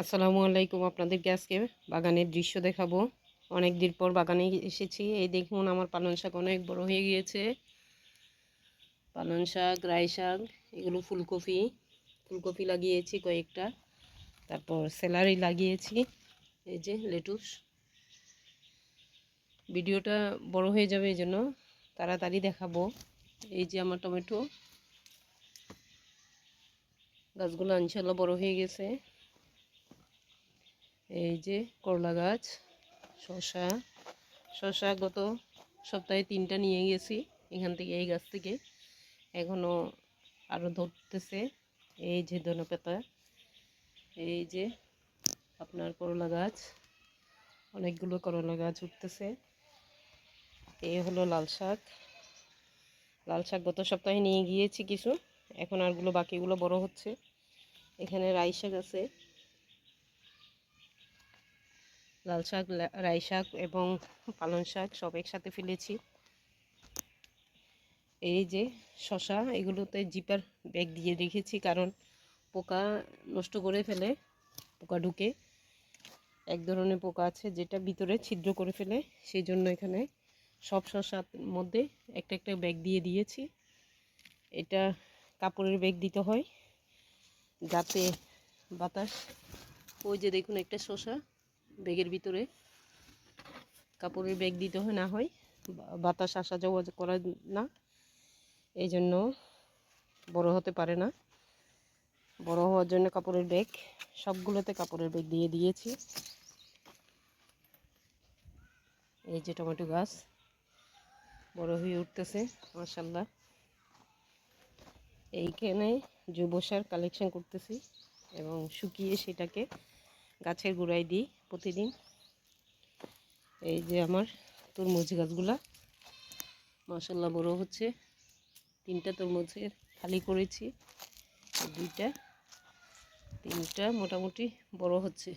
আসসালামু আলাইকুম, আপনাদের গ্যাসকে বাগানের দৃশ্য দেখাবো। অনেক দিন পর বাগানে এসেছি। এই দেখুন, আমার পালং শাক অনেক বড় হয়ে গিয়েছে। পালং শাক, রাই শাক, এগুলো ফুলকপি। ফুলকপি লাগিয়েছি কয়েকটা। তারপর স্যালারি লাগিয়েছি। এই যে লেটুস। ভিডিওটা বড় হয়ে যাবে এই জন্য তাড়াতাড়ি দেখাবো। এই যে আমার টমেটো। গাছগুলো ইনশাল্লাহ বড় হয়ে গেছে। এই যে করলা গাছ শশা শশা গত সপ্তাহে তিনটা নিয়ে গেছি এখান থেকে এই গাছ থেকে। এখনও আরও ধরতেছে, এই যে ধনেপাতা এই যে আপনার করলা গাছ, অনেকগুলো করলা গাছ উঠতেছে। এই হলো লাল শাক। লাল শাক গত সপ্তাহে নিয়ে গিয়েছি কিছু, এখন আরগুলো বাকিগুলো বড় হচ্ছে। এখানে রাই শাক আছে। লাল শাক রাই শাক এবং পালং শাক সব একসাথে ফেলেছি। এই যে শশা এগুলোতে জিপার ব্যাগ দিয়ে রেখেছি কারণ পোকা নষ্ট করে ফেলে, পোকা ঢুকে। এক ধরনের পোকা আছে যেটা ভিতরে ছিদ্র করে ফেলে, সেই জন্য এখানে সব শশার মধ্যে একটা একটা ব্যাগ দিয়ে দিয়েছি। এটা কাপড়ের ব্যাগ দিতে হয়, যাতে বাতাস, ওই যে দেখুন একটা শশা ব্যাগের ভিতরে। কাপড়ের ব্যাগ দিতে হয় না হয় বাতাস আসা যাওয়া করা না। এই জন্য বড় হতে পারে না। বড় হওয়ার জন্য কাপড়ের ব্যাগ, সবগুলোতে কাপড়ের ব্যাগ দিয়ে দিয়েছি। এই যে টমেটো গাছ, বড় হয়ে উঠতেছে মাসাল্লাহ এইখানে জৈব সার কালেকশন করতেছি এবং শুকিয়ে সেটাকে গাছের গোড়ায় দিই প্রতিদিন। এই যে আমার তরমুজ গাছগুলা। মাসাল্লাহ বড় হচ্ছে। তিনটা তরমুজের খালি করেছি। দুইটা, তিনটা মোটামুটি বড় হচ্ছে।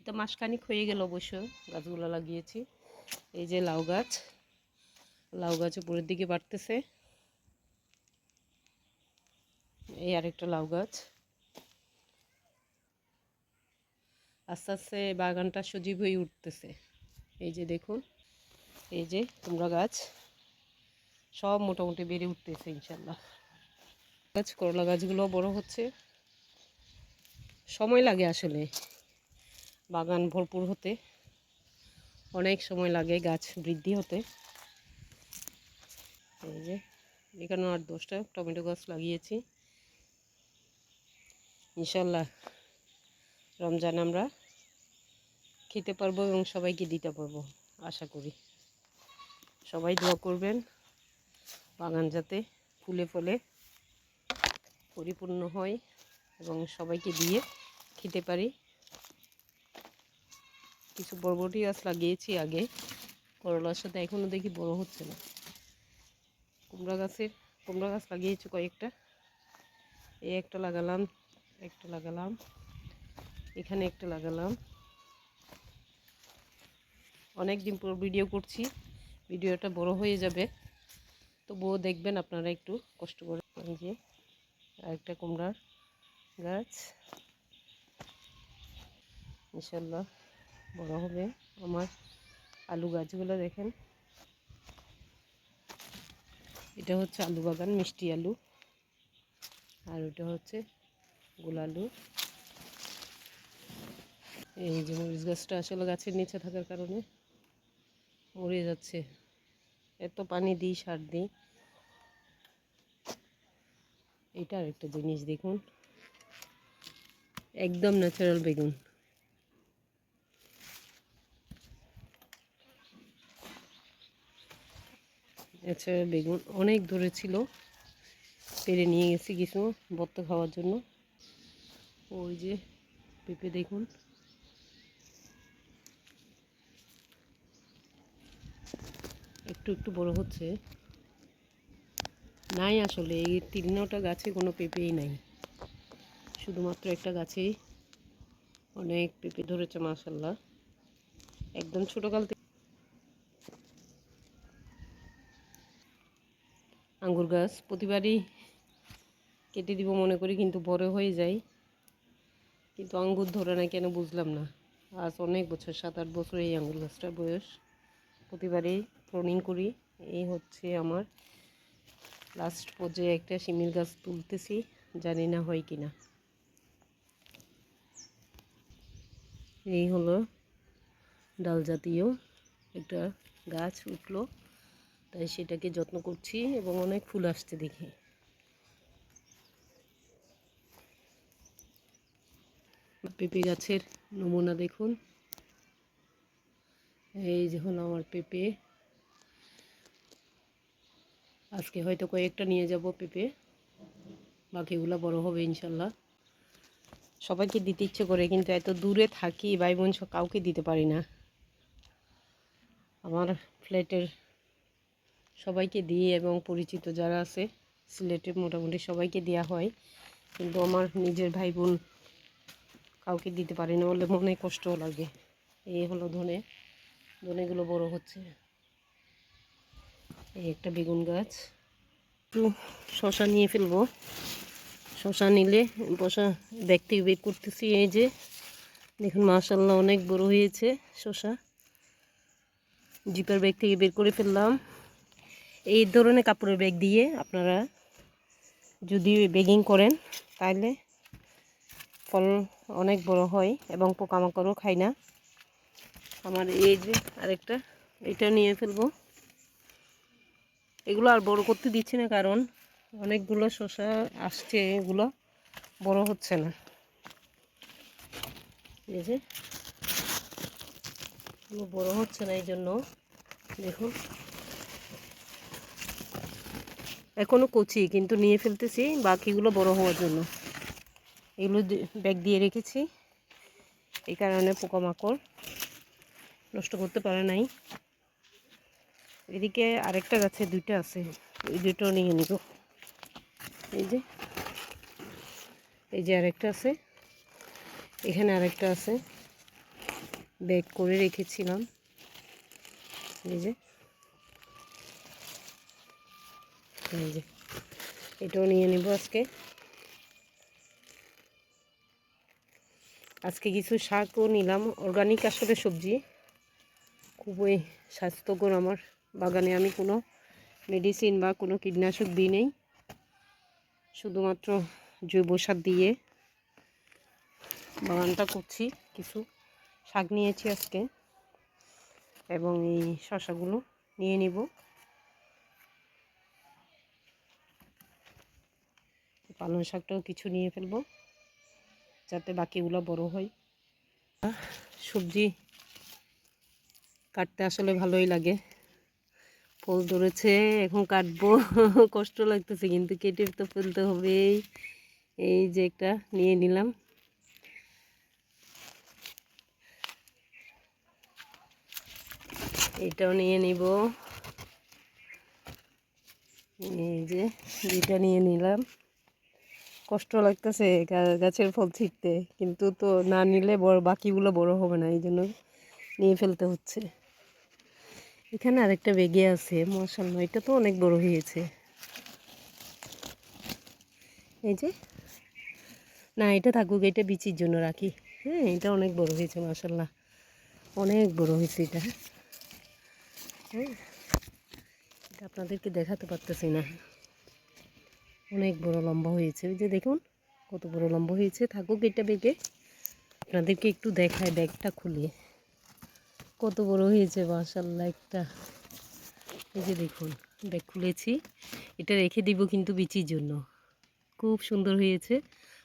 এটা মাসখানিক হয়ে গেল অবশ্য গাছগুলো লাগিয়েছি। এই যে লাউ গাছ। লাউ গাছ উপরের দিকে বাড়তেছে। এই আরেকটা লাউ গাছ। আস্তে আস্তে বাগানটা সজীব হয়ে উঠতেছে। এই যে দেখুন, এই যে কুমড়া গাছ, সব মোটামুটি বেড়ে উঠতেছে ইনশাল্লাহ। গাছ, করলা গাছগুলো বড় হচ্ছে। সময় লাগে আসলে বাগান ভরপুর হতে। অনেক সময় লাগে গাছ বৃদ্ধি হতে। এই যে এখানে আট দশটা টমেটো গাছ লাগিয়েছি। ইনশাল্লাহ রমজান আমরা খেতে পারব এবং সবাইকে দিতে পারব, আশা করি। সবাই দোয়া করবেন, বাগান যাতে ফুলে ফলে, পরিপূর্ণ হয় এবং সবাইকে দিয়ে খেতে পারি। কিছু বরবটি গাছ লাগিয়েছি আগে, করলার সাথে এখনও দেখি বড় হচ্ছে না। কুমড়া গাছের, কুমড়া গাছ লাগিয়েছি কয়েকটা। এই একটা লাগালাম একটা লাগালাম, এখানে একটা লাগালাম। অনেক দিন পর ভিডিও করছি, ভিডিওটা বড় হয়ে যাবে। তবুও দেখবেন আপনারা একটু কষ্ট করে যে আরেকটা কুমড়ার গাছ। ইনশাল্লাহ বড় হবে আমার আলু গাছগুলো দেখেন। এটা হচ্ছে আলু বাগান, মিষ্টি আলু। আর ওটা হচ্ছে গোলালু এই যে মরিচ গাছটা আসলে গাছের নিচে থাকার কারণে মরে যাচ্ছে। এত পানি দিই, সার দিই। এটা একটা জিনিস দেখুন। একদম ন্যাচারাল বেগুন। ন্যাচারাল বেগুন অনেক ধরে ছিল। পেরে নিয়ে গেছি কিছু বত্ত খাওয়ার জন্য। ওই যে পেঁপে দেখুন। একটু একটু বড় হচ্ছে। নাই আসলে, এই তিনটা গাছে কোনো পেঁপেই নাই। শুধুমাত্র একটা গাছেই অনেক পেঁপে ধরেছে মাসাল্লাহ একদম ছোটোকাল থেকে আঙ্গুর গাছ প্রতিবারই কেটে দিব মনে করি, কিন্তু বড় হয়ে যায়। কিন্তু আঙ্গুর ধরে না কেন বুঝলাম না। আজ অনেক বছর, সাত আট বছর এই আঙ্গুর গাছটার বয়স। প্রতিবারেই প্রনিং করি। এই হচ্ছে আমার লাস্ট পর্যায়ে একটা শিমির গাছ তুলতেছি, জানি না হয় কি না এই হলো ডাল জাতীয় একটা গাছ উঠল, তাই সেটাকে যত্ন করছি এবং অনেক ফুল আসছে দেখি। পেঁপে গাছের নমুনা দেখুন। এই যে হলো আমার পেঁপে। আজকে হয়তো কয়েকটা নিয়ে যাব পেঁপে। বাকিগুলো বড় হবে ইনশাল্লাহ। সবাইকে দিতে ইচ্ছে করে, কিন্তু এত দূরে থাকি ভাই বোন কাউকে দিতে পারি না। আমার ফ্ল্যাটের সবাইকে দিই এবং পরিচিত যারা আছে, সিলেটে মোটামুটি সবাইকে দেওয়া হয়। কিন্তু আমার নিজের ভাই বোন কাউকে দিতে পারি না বলে মনে কষ্ট লাগে। এই হলো ধনে। ধনেগুলো বড় হচ্ছে। এই একটা বেগুন গাছ। একটু শশা নিয়ে ফেলব। শশা নিলে বসা ব্যাগ থেকে বের করতেছি এই যে। দেখুন মাশাল্লাহ অনেক বড় হয়েছে শশা। জিপার ব্যাগ থেকে বের করে ফেললাম। এই ধরনের কাপড়ের ব্যাগ দিয়ে আপনারা যদি বেগিং করেন তাহলে ফল অনেক বড় হয় এবং পোকামাকড়ও খায় না। আমার এই যে আরেকটা, এটা নিয়ে ফেলব। এগুলো আর বড় করতে দিচ্ছি না, কারণ অনেকগুলো শসা আসছে, এগুলো বড় হচ্ছে না। এই যে বড় হচ্ছে না এই জন্য দেখুন। এখনও কচি, কিন্তু নিয়ে ফেলতেছি, বাকিগুলো বড় হওয়ার জন্য। এগুলো ব্যাগ দিয়ে রেখেছি, এই কারণে পোকামাকড় নষ্ট করতে পারে নাই। এদিকে আরেকটা গাছে দুইটা আছে। ওই দুটো নিয়ে নিব। এই যে এই যে আরেকটা আছে। এখানে আরেকটা আছে। ব্যাগ করে রেখেছিলাম। এই যে এই যে, এটাও নিয়ে নিব আজকে। আজকে কিছু শাকও নিলাম। অর্গানিক আসলে সবজি। খুবই স্বাস্থ্যকর আমার। বাগানে আমি কোনো মেডিসিন বা কোনো কীটনাশক দিই নেই। শুধুমাত্র জৈব সার দিয়ে বাগানটা করছি, কিছু শাক নিয়েছি আজকে এবং এই শশাগুলো নিয়ে নিব। পালং শাকটাও কিছু নিয়ে ফেলব, যাতে বাকিগুলো বড় হয়। সবজি কাটতে আসলে ভালোই লাগে। ফল ধরেছে, এখন কাটবো। কষ্ট লাগতেছে, কিন্তু কেটে তো ফেলতে হবে এই যে একটা নিয়ে নিলাম। এটাও নিয়ে নিব। এই যে দুইটা নিয়ে নিলাম। কষ্ট লাগতেছে গাছের ফল ছিটতে কিন্তু তো না নিলে বড়, বাকিগুলো বড় হবে না এই জন্য নিয়ে ফেলতে হচ্ছে। এখানে আরেকটা বেগে আছে মশাল্লা এটা তো অনেক বড় হয়েছে। এই যে, না, এটা থাকুক, এটা বিচির জন্য রাখি। হ্যাঁ এটা অনেক বড় হয়েছে মাসাল্লাহ অনেক বড় হয়েছে এটা। হ্যাঁ এটা আপনাদেরকে দেখাতে পারতেছি না। অনেক বড় লম্বা হয়েছে, ওই যে দেখুন, কত বড় লম্বা হয়েছে। থাকুক, এটা বেগে, আপনাদেরকে একটু দেখায় ব্যাগটা খুলিয়ে কত বড় হয়েছে মাশাল্লাহ একটা। এই যে দেখুন, ব্যাগ খুলেছি। এটা রেখে দিব কিন্তু বিচির জন্য। খুব সুন্দর হয়েছে।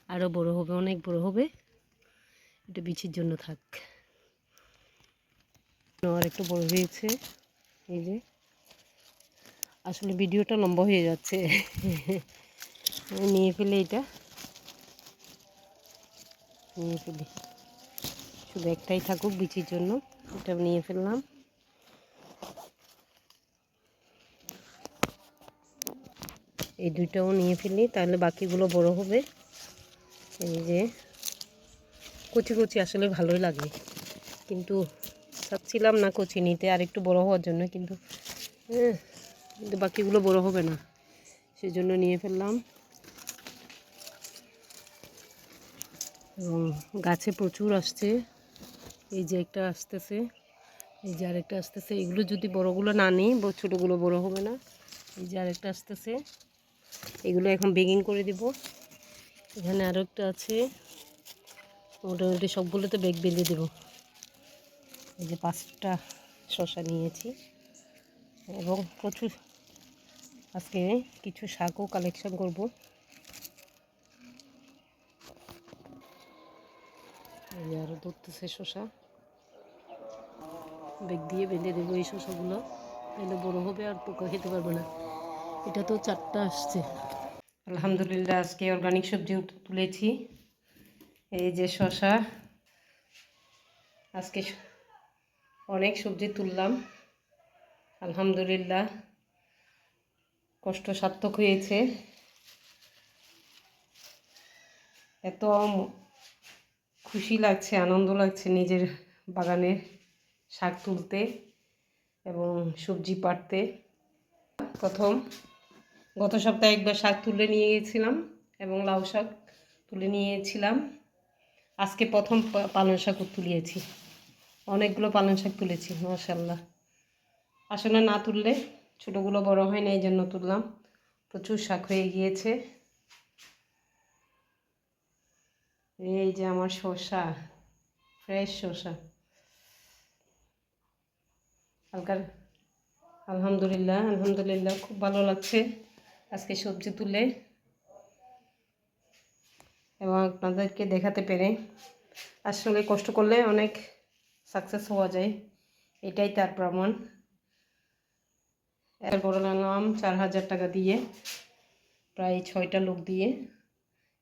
আরও বড় হবে, অনেক বড় হবে। এটা বিচির জন্য থাক। আর বড় হয়েছে। এই যে। আসলে ভিডিওটা লম্বা হয়ে যাচ্ছে। নিয়ে ফেলে এটা। নিয়ে ফেলি। শুধু একটাই থাকুক বিচির জন্য। এটা নিয়ে ফেললাম। এই দুইটাও নিয়ে ফেলি, তাহলে বাকিগুলো বড় হবে। এই যে, কচি কচি আসলে ভালোই লাগে। কিন্তু চাচ্ছিলাম না কচি নিতে, আর একটু বড় হওয়ার জন্য, কিন্তু হ্যাঁ কিন্তু বাকিগুলো বড় হবে না। সেই জন্য নিয়ে ফেললাম। এবং গাছে প্রচুর আসছে। এই যে একটা আসতেছে, এই যে আরেকটা আসতেছে। এগুলো যদি বড়গুলো না নিই ছোটোগুলো বড় হবে না। এই যে আরেকটা আসতেছে, এগুলো এখন বেগিং করে দিব। এখানে আরও একটা আছে, মোটামুটি সবগুলোতে বেগ বেঁধে দেব। এই যে পাঁচটা শশা নিয়েছি। এবং প্রচুর আজকে কিছু শাকও কালেকশন করব। আরও ধরতেছে শশা বেগ দিয়ে বেঁধে দেবো এই শশাগুলো। তাহলে বড়ো হবে আর পোকা খেতে পারবে না। এটা তো চারটা আসছে। আলহামদুলিল্লাহ, আজকে অর্গানিক সবজি তুলেছি। এই যে শশা। আজকে অনেক সবজি তুললাম। আলহামদুলিল্লাহ কষ্ট সার্থক হয়েছে। এত খুশি লাগছে, আনন্দ লাগছে নিজের বাগানের শাক তুলতে এবং সবজি পাড়তে। প্রথম গত সপ্তাহে একবার শাক তুলে নিয়ে গেছিলাম এবং লাউ শাক তুলে নিয়েছিলাম। আজকে প্রথম পালং শাক তুলিয়েছি। অনেকগুলো পালং শাক তুলেছি মাশাল্লাহ আসলে না তুললে ছোটোগুলো বড় হয় না এই জন্য তুললাম। প্রচুর শাক হয়ে গিয়েছে। এই যে আমার শসা, ফ্রেশ শসা। হালকার আলহামদুলিল্লাহ আলহামদুলিল্লাহ, খুব ভালো লাগছে আজকে সবজি তুলে। এবং আপনাদেরকে দেখাতে পেরে। আসলে কষ্ট করলে অনেক সাকসেস হওয়া যায়। এটাই তার প্রমাণ। এর করে নিলাম চার হাজার টাকা দিয়ে, প্রায় ছয়টা লোক দিয়ে।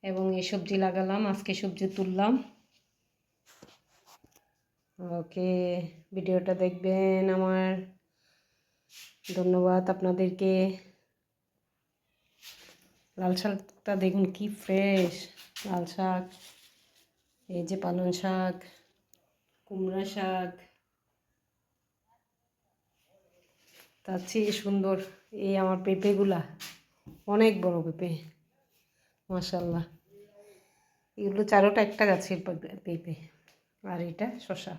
এবং এই সবজি লাগালাম, আজকে সবজি তুললাম। ওকে, ভিডিওটা দেখবেন আমার। ধন্যবাদ আপনাদেরকে। লাল শাকটা দেখুন কি ফ্রেশ লাল শাক, এই যে পালং শাক, কুমড়া শাক। তার চেয়ে সুন্দর এই আমার পেঁপেগুলা। অনেক বড় পেঁপে মাশাল্লাহ এগুলো চারোটা একটা গাছের পেঁপে। আর এটা শশা